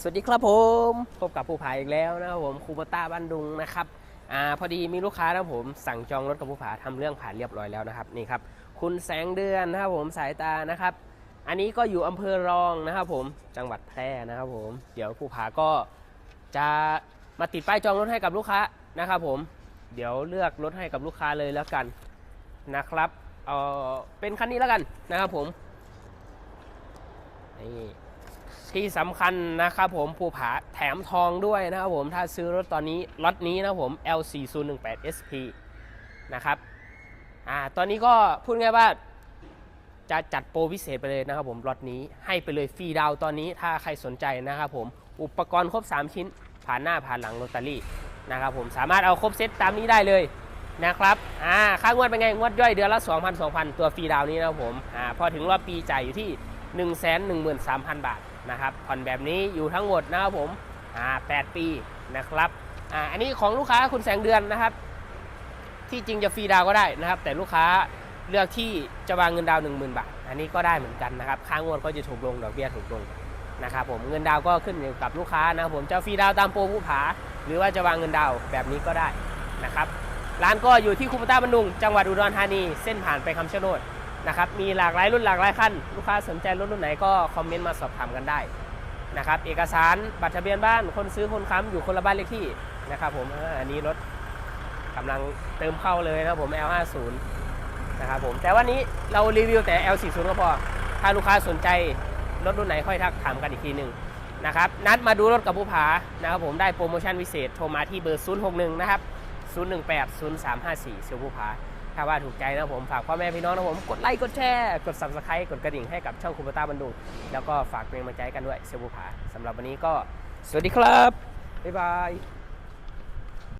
สวัสดีครับผมพบกับผู้ผาอีกแล้วนะครับผมคูบต้าบ้านดุงนะครับอ่าพอดีมีลูกค้านะครับผมสั่งจองรถกับผู้ผาทำเรื่องผ่านเรียบร้อยแล้วนะครับนี่ครับคุณแสงเดือนนะครับผมสายตานะครับ อันนี้ก็อยู่อำเภอรองนะครับผมจังหวัดแพร่นะครับผมเดี๋ยวผู้ผาก็จะมาติดป้ายจองรถให้กับลูกค้านะครับผมเดี๋ยวเลือกรถให้กับลูกค้าเลยแล้วกันนะครับเออเป็นคันนี้แล้วกันนะครับผมนี่ ที่สำคัญนะครับผมภูผาแถมทองด้วยนะครับผมถ้าซื้อรถตอนนี้ล็อตนี้นะครับผม L4018SP นะครับอ่าตอนนี้ก็พูดง่ายว่าจะจัดโปรพิเศษไปเลยนะครับผมล็อตนี้ให้ไปเลยฟรีดาวตอนนี้ถ้าใครสนใจนะครับผมอุปกรณ์ครบ 3 ชิ้น ผ่านหน้าผ่านหลังลอตเตอรี่นะครับผมสามารถเอาครบเซตตามนี้ได้เลยนะครับอ่าค่างวดเป็นไงงวดย่อยเดือนละ 2,000 2,000 ตัวฟรีดาวน์นี้นะครับผมอ่าพอถึงรอบปีจ่ายอยู่ที่ 113,000 บาท นะครับผ่อนแบบนี้อยู่ทั้งหมดนะครับผมอ่า8ปีนะครับอ่าอันนี้ของลูกค้าคุณแสงเดือนนะครับ ที่จริงจะฟรีดาวก็ได้นะครับ แต่ลูกค้าเลือกที่จะวางเงินดาว 10,000 บาท อันนี้ก็ได้เหมือนกันนะครับค่างวดก็จะถูกลงดอกเบี้ยถูกลงนะครับผมเงินดาวก็ขึ้นอยู่กับลูกค้านะครับผมจะฟรีดาวตามโปรผู้ผา หรือว่าจะวางเงินดาวแบบนี้ก็ได้นะครับร้านก็อยู่ที่คูปต้าบรรดุง จังหวัดอุดรธานี เส้นผ่านไปคำชะโนด นะครับมีหลากหลายรุ่นหลากหลายคันลูกค้าสนใจรถรุ่นไหนก็คอมเมนต์มาสอบถามกันได้นะครับเอกสารบัตรทะเบียนบ้านคนซื้อคนค้ำอยู่คนละบ้านเลขที่นะครับผมอันนี้รถกำลังเติมเข้าเลยนะครับผม L50 นะครับผมแต่วันนี้เรารีวิวแต่ L40 ก็พอ ถ้าลูกค้าสนใจรถรุ่นไหนค่อยทักถามกันอีกทีหนึ่งนะครับนัดมาดูรถกับผู้ผานะครับผมได้โปรโมชั่นพิเศษโทรมาที่เบอร์ 061 นะครับ 018 0354เซลผู้ผา ถ้าว่าถูกใจนะผมฝากพ่อแม่พี่น้องนะผมกดไลค์กดแชร์กด subscribe กดกระดิ่งให้กับช่องคูปต้าบันดุงแล้วก็ฝากเป็นกำลังใจให้กันด้วยเซบูผาสำหรับวันนี้ก็สวัสดีครับบ๊ายบาย